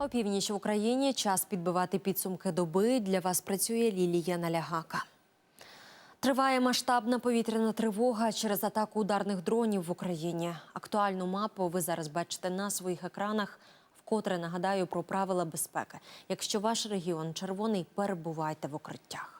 Опівніч в Україні час підбивати підсумки доби. Для вас працює Лілія Налягака. Триває масштабна повітряна тривога через атаку ударних дронів в Україні. Актуальну мапу ви зараз бачите на своїх екранах. Вкотре нагадаю про правила безпеки. Якщо ваш регіон червоний, перебувайте в укриттях.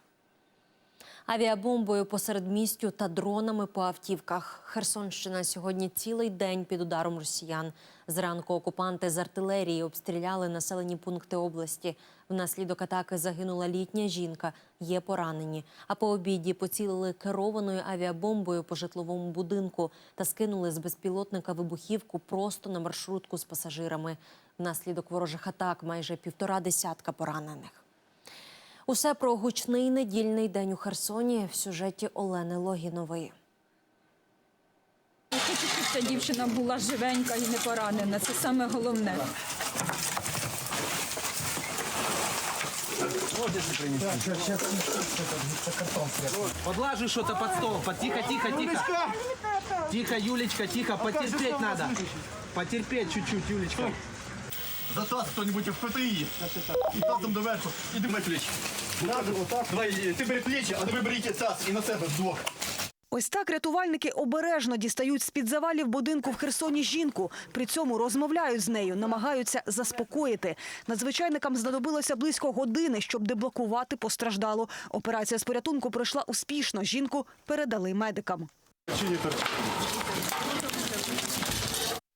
Авіабомбою посеред містю та дронами по автівках. Херсонщина сьогодні цілий день під ударом росіян. Зранку окупанти з артилерії обстріляли населені пункти області. Внаслідок атаки загинула літня жінка, є поранені. А по обіді поцілили керованою авіабомбою по житловому будинку та скинули з безпілотника вибухівку просто на маршрутку з пасажирами. Внаслідок ворожих атак майже півтора десятка поранених. Усе про гучний недільний день у Херсоні в сюжеті Олени Логінової. Хочу, щоб ця дівчина була живенька і не поранена. Це саме головне. Подлажи что-то под стол. Тихо, тихо, тихо. Тихо, Юлечка, тихо. Потерпеть надо. Потерпеть чуть-чуть, Юлечка. За таз хто-нибудь в ПТІ. І тазом доверху. Іди на плечі. Давай, ти бери плечі, а ви беріть таз і на себе вдвох. Ось так рятувальники обережно дістають з-під завалів будинку в Херсоні жінку. При цьому розмовляють з нею, намагаються заспокоїти. Надзвичайникам знадобилося близько години, щоб деблокувати постраждалу. Операція з порятунку пройшла успішно. Жінку передали медикам.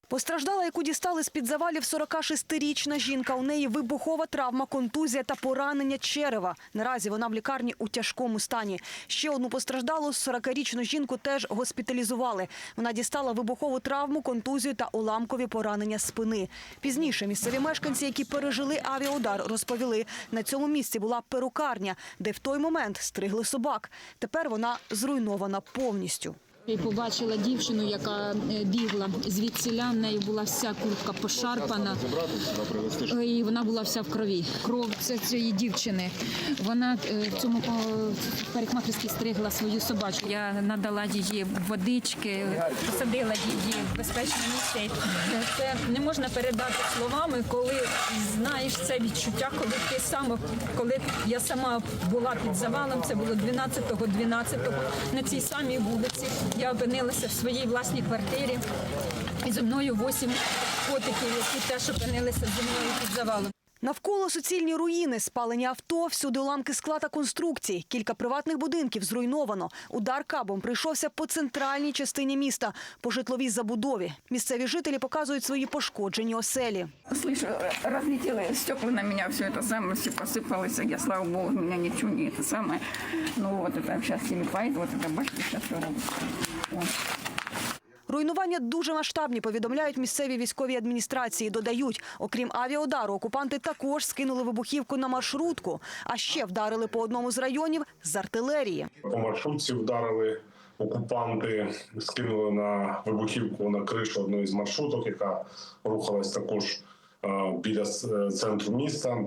Постраждала, яку дістали з-під завалів 46-річна жінка. У неї вибухова травма, контузія та поранення черева. Наразі вона в лікарні у тяжкому стані. Ще одну постраждалу 40-річну жінку теж госпіталізували. Вона дістала вибухову травму, контузію та уламкові поранення спини. Пізніше місцеві мешканці, які пережили авіаудар, розповіли, на цьому місці була перукарня, де в той момент стригли собак. Тепер вона зруйнована повністю. І побачила дівчину, яка е, бігла звідсіля. В неї була вся куртка пошарпана. Е, І вона була вся в крові. Кров це цієї дівчини. Вона е, в цьому по- парикмахерській стригла свою собачку. Я надала її водички, посадила її в безпечне місце. Е, Це не можна передати словами, коли знаєш це відчуття, коли ти саме, коли я сама була під завалом, це було 12-го, 12-го, на цій самій вулиці. Я опинилася в своїй власній квартирі. І зі мною восім котиків, які теж опинилися зі мною під завалом. Навколо суцільні руїни, спалені авто, всюди уламки скла та конструкцій. Кілька приватних будинків зруйновано. Удар кабом прийшовся по центральній частині міста, по житловій забудові. Місцеві жителі показують свої пошкоджені оселі. Слышу, разлетело стекла на меня, все это самое, все посыпалось. Я, слава богу, меня ничего не это самое. Ну вот это сейчас телепает, вот это башня сейчас все робит. Руйнування дуже масштабні, повідомляють місцеві військові адміністрації. Додають, окрім авіаудару, окупанти також скинули вибухівку на маршрутку, а ще вдарили по одному з районів з артилерії. По маршрутці вдарили окупанти, скинули на вибухівку на кришу одної з маршруток, яка рухалась також е, біля центру міста.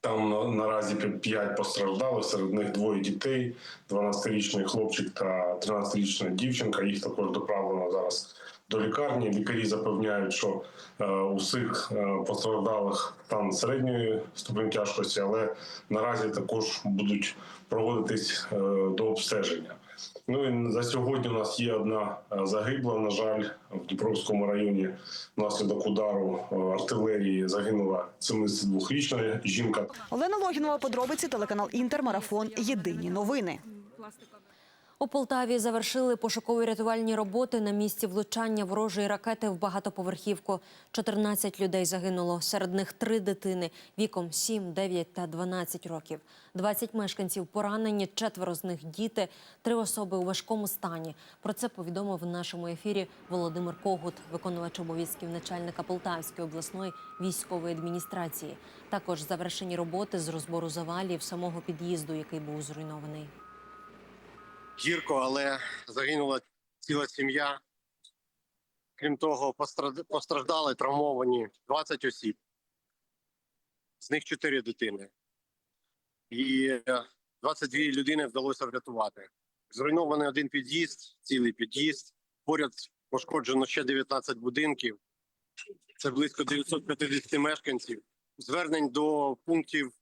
Там наразі п'ять постраждалих, серед них двоє дітей: 12-річний хлопчик та 13-річна дівчинка. Їх також доправлено зараз до лікарні. Лікарі запевняють, що е, усіх е, постраждалих там середньої ступені тяжкості, але наразі також будуть проводитись е, до обстеження. Ну і за сьогодні у нас є одна е, загибла. На жаль, в Дніпровському районі внаслідок удару е, артилерії загинула 72-річна жінка. Олена Логінова, подробиці, телеканал Інтермарафон. Єдині новини. У Полтаві завершили пошуково-рятувальні роботи на місці влучання ворожої ракети в багатоповерхівку. 14 людей загинуло, серед них три дитини віком 7, 9 та 12 років. 20 мешканців поранені, четверо з них діти, три особи у важкому стані. Про це повідомив в нашому ефірі Володимир Когут, виконувач обов'язків начальника Полтавської обласної військової адміністрації. Також завершені роботи з розбору завалів самого під'їзду, який був зруйнований. Гірко, але загинула ціла сім'я. Крім того, постраждали травмовані 20 осіб, з них 4 дитини. І е, 22 людини вдалося врятувати. Зруйнований один під'їзд, цілий під'їзд. Поряд пошкоджено ще 19 будинків. Це близько 950 мешканців. звернень до пунктів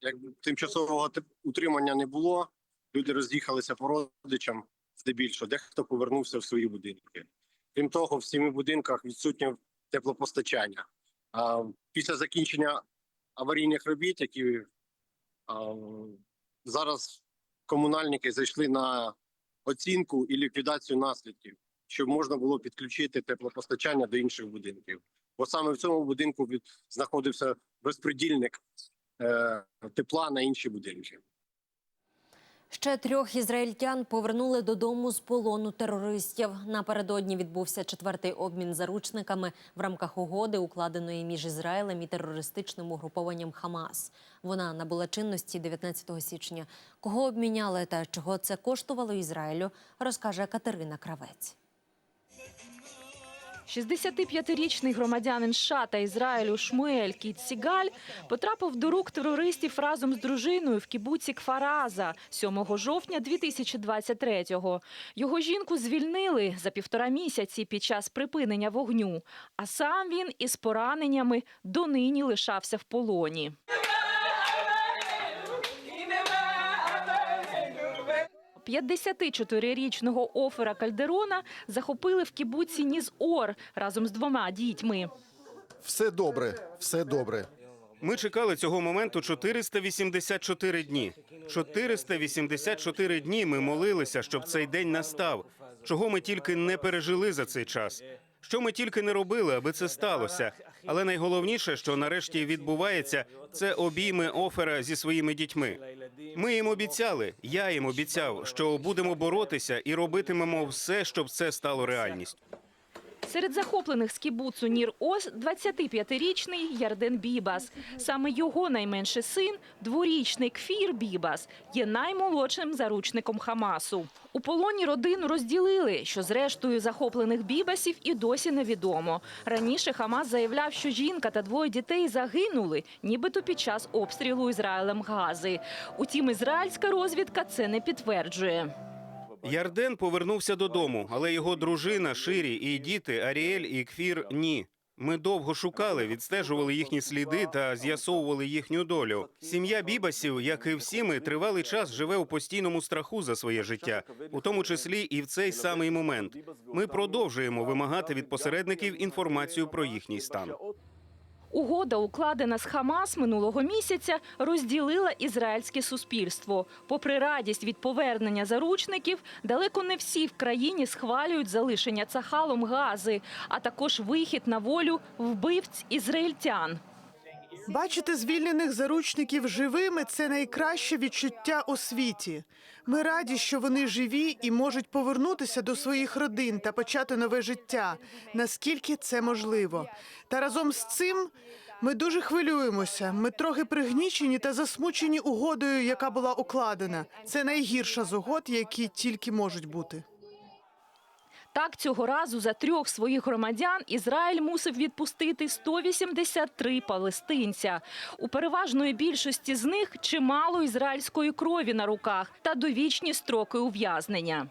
якби, тимчасового утримання не було. Люди роз'їхалися по родичам здебільшого, дехто повернувся в свої будинки. Крім того, в семи будинках відсутнє теплопостачання. А, після закінчення аварійних робіт, які а, зараз комунальники зайшли на оцінку і ліквідацію наслідків, щоб можна було підключити теплопостачання до інших будинків. Бо саме в цьому будинку знаходився розпредільник е, тепла на інші будинки. Ще трьох ізраїльтян повернули додому з полону терористів. Напередодні відбувся четвертий обмін заручниками в рамках угоди, укладеної між Ізраїлем і терористичним угрупованням Хамас. Вона набула чинності 19 січня. Кого обміняли та чого це коштувало Ізраїлю, розкаже Катерина Кравець. 65-річний громадянин США та Ізраїлю Шмуель Кіт Сігаль потрапив до рук терористів разом з дружиною в кібуці Кфараза 7 жовтня 2023-го. Його жінку звільнили за півтора місяці під час припинення вогню, а сам він із пораненнями донині лишався в полоні. – 54-річного Офера Кальдерона захопили в кібуці Ніз-Ор разом з двома дітьми. Все добре, все добре. Ми чекали цього моменту 484 дні. 484 дні ми молилися, щоб цей день настав. Чого ми тільки не пережили за цей час. Що ми тільки не робили, аби це сталося. Але найголовніше, що нарешті відбувається, це обійми офера зі своїми дітьми. Ми їм обіцяли, я їм обіцяв, що будемо боротися і робитимемо все, щоб це стало реальністю. Серед захоплених з кібуцу Нір-Оз 25-річний Ярден Бібас. Саме його найменший син, дворічний Кфір Бібас, є наймолодшим заручником Хамасу. У полоні родину розділили, що з рештою захоплених бібасів і досі невідомо. Раніше Хамас заявляв, що жінка та двоє дітей загинули, нібито під час обстрілу Ізраїлем Гази. Утім, ізраїльська розвідка це не підтверджує. Ярден повернувся додому, але його дружина Ширі і діти Аріель і Кфір ні. Ми довго шукали, відстежували їхні сліди та з'ясовували їхню долю. Сім'я Бібасів, як і всі ми, тривалий час живе у постійному страху за своє життя, у тому числі і в цей самий момент. Ми продовжуємо вимагати від посередників інформацію про їхній стан. Угода, укладена з Хамас минулого місяця, розділила ізраїльське суспільство. Попри радість від повернення заручників, далеко не всі в країні схвалюють залишення цахалом гази, а також вихід на волю вбивць ізраїльтян. Бачити звільнених заручників живими це найкраще відчуття у світі. Ми раді, що вони живі і можуть повернутися до своїх родин та почати нове життя, наскільки це можливо. Та разом з цим ми дуже хвилюємося. Ми трохи пригнічені та засмучені угодою, яка була укладена. Це найгірша з угод, які тільки можуть бути. Так, цього разу за трьох своїх громадян Ізраїль мусив відпустити 183 палестинця. У переважної більшості з них чимало ізраїльської крові на руках та довічні строки ув'язнення.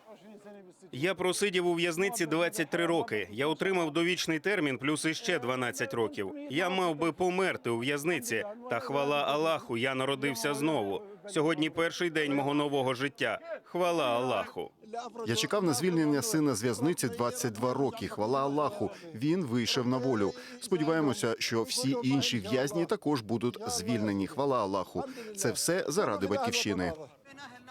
Я просидів у в'язниці 23 роки. Я отримав довічний термін, плюс іще 12 років. Я мав би померти у в'язниці. Та хвала Аллаху, я народився знову. Сьогодні перший день мого нового життя. Хвала Аллаху. Я чекав на звільнення сина з в'язниці 22 роки. Хвала Аллаху. Він вийшов на волю. Сподіваємося, що всі інші в'язні також будуть звільнені. Хвала Аллаху. Це все заради батьківщини.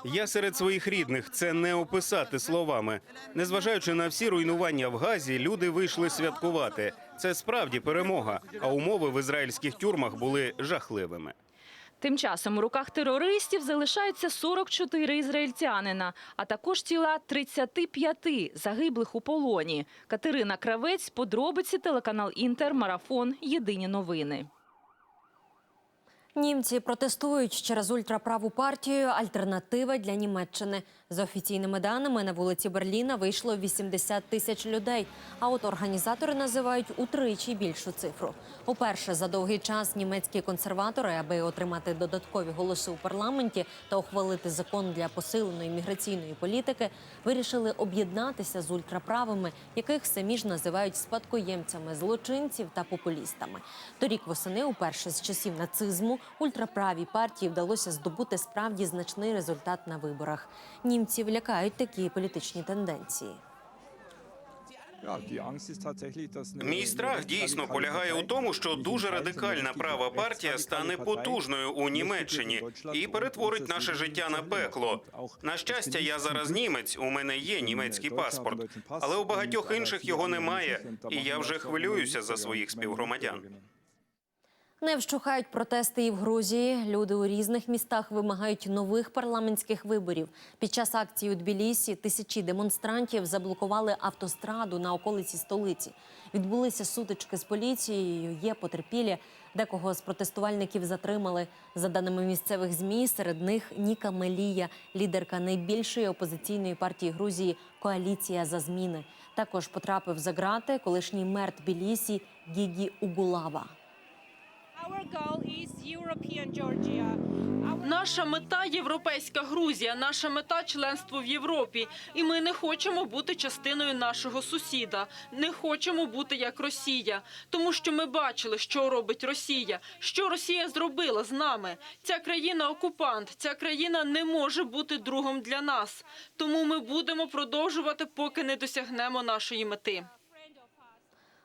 Я серед своїх рідних це не описати словами. Незважаючи на всі руйнування в Газі, люди вийшли святкувати. Це справді перемога. А умови в ізраїльських тюрмах були жахливими. Тим часом у руках терористів залишаються 44 ізраїльтянина, а також тіла 35 загиблих у полоні. Катерина Кравець, подробиці, телеканал Інтер, Марафон, Єдині новини. Німці протестують через ультраправу партію «Альтернатива для Німеччини». За офіційними даними, на вулиці Берліна вийшло 80 тисяч людей. А от організатори називають утричі більшу цифру. Уперше за довгий час німецькі консерватори, аби отримати додаткові голоси у парламенті та ухвалити закон для посиленої міграційної політики, вирішили об'єднатися з ультраправими, яких самі ж називають спадкоємцями злочинців та популістами. Торік восени, уперше з часів нацизму, ультраправій партії вдалося здобути справді значний результат на виборах. Німців лякають такі політичні тенденції. Мій страх дійсно полягає у тому, що дуже радикальна права партія стане потужною у Німеччині і перетворить наше життя на пекло. На щастя, я зараз німець. У мене є німецький паспорт, але у багатьох інших його немає. І я вже хвилююся за своїх співгромадян. Не вщухають протести і в Грузії. Люди у різних містах вимагають нових парламентських виборів. Під час акції у Тбілісі тисячі демонстрантів заблокували автостраду на околиці столиці. Відбулися сутички з поліцією. Є потерпілі. Декого з протестувальників затримали. За даними місцевих змі, серед них Ніка Мелія, лідерка найбільшої опозиційної партії Грузії Коаліція за зміни. Також потрапив за грати колишній мер Тбілісі Гігі Угулава. Наша мета європейська Грузія, наша мета членство в Європі. І ми не хочемо бути частиною нашого сусіда, не хочемо бути як Росія, тому що ми бачили, що робить Росія, що Росія зробила з нами. Ця країна окупант, ця країна не може бути другом для нас. Тому ми будемо продовжувати, поки не досягнемо нашої мети.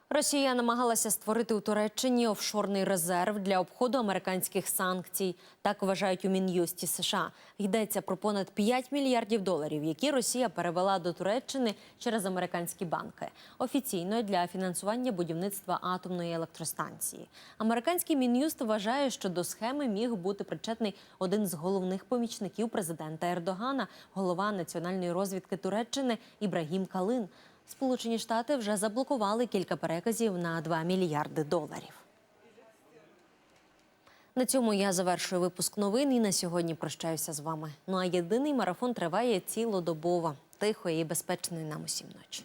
Росія намагалася створити у Туреччині офшорний резерв для обходу американських санкцій. Так вважають у Мін'юсті США. Йдеться про понад 5 мільярдів доларів, які Росія перевела до Туреччини через американські банки. Офіційно для фінансування будівництва атомної електростанції. Американський мін'юст вважає, що до схеми міг бути причетний один з головних помічників президента Ердогана, голова національної розвідки Туреччини Ібрагім Калин. Сполучені Штати вже заблокували кілька переказів на 2 мільярди доларів. На цьому я завершую випуск новин і на сьогодні прощаюся з вами. Ну а єдиний марафон триває цілодобово, тихої і безпечної нам усім ночі.